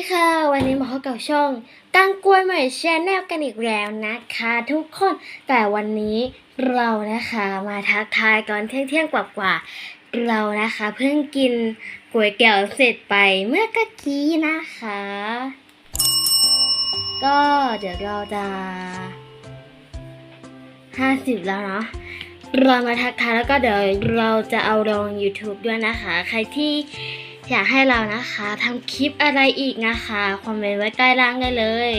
ีค่ะ วันนี้มาพบกับช่องกังกวยใหม่แชนแนลกันอีกแล้วนะคะ ทุกคนแต่วันนี้เรานะคะมาทักทายก่อนเที่ยงเที่ยงๆกว่าๆเรานะคะ เพิ่งกินก๋วยเตี๋ยวเสร็จไปเมื่อกี้นะคะ ก็เดี๋ยวเราจะห้าสิบแล้วเนาะเรามาทักทายแล้วก็เดี๋ยวเราจะเอาลง YouTube ด้วยนะคะ ใครที่ อยากให้เรานะคะทำคลิปอะไรอีกนะคะคอมเมนต์ไว้ใต้ล่างได้เลย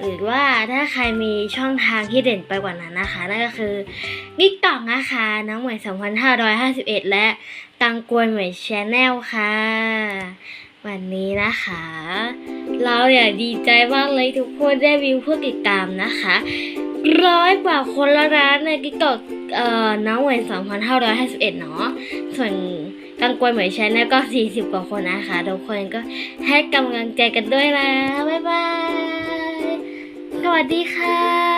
หรือว่าถ้าใครมีช่องทางที่เด่นไปกว่านั้นนะคะนั่นก็คือบิ๊กตอกนะคะน้องใหม่2551 และตังกวนใหม่ชแนลค่ะ วันนี้นะคะ เราอยากดีใจมากเลยทุกคนได้วิวผู้ติดตามนะคะ ร้อยกว่าคนแล้วนะในกิ๊กต็อกเอ่อน้องเวน2551 เนาะส่วนกังกวยเหมยชันเนี่ยก็ 40 กว่าคนนะคะทุกคนก็ให้กำลังใจกันด้วยนะ บ๊ายบาย สวัสดีค่ะ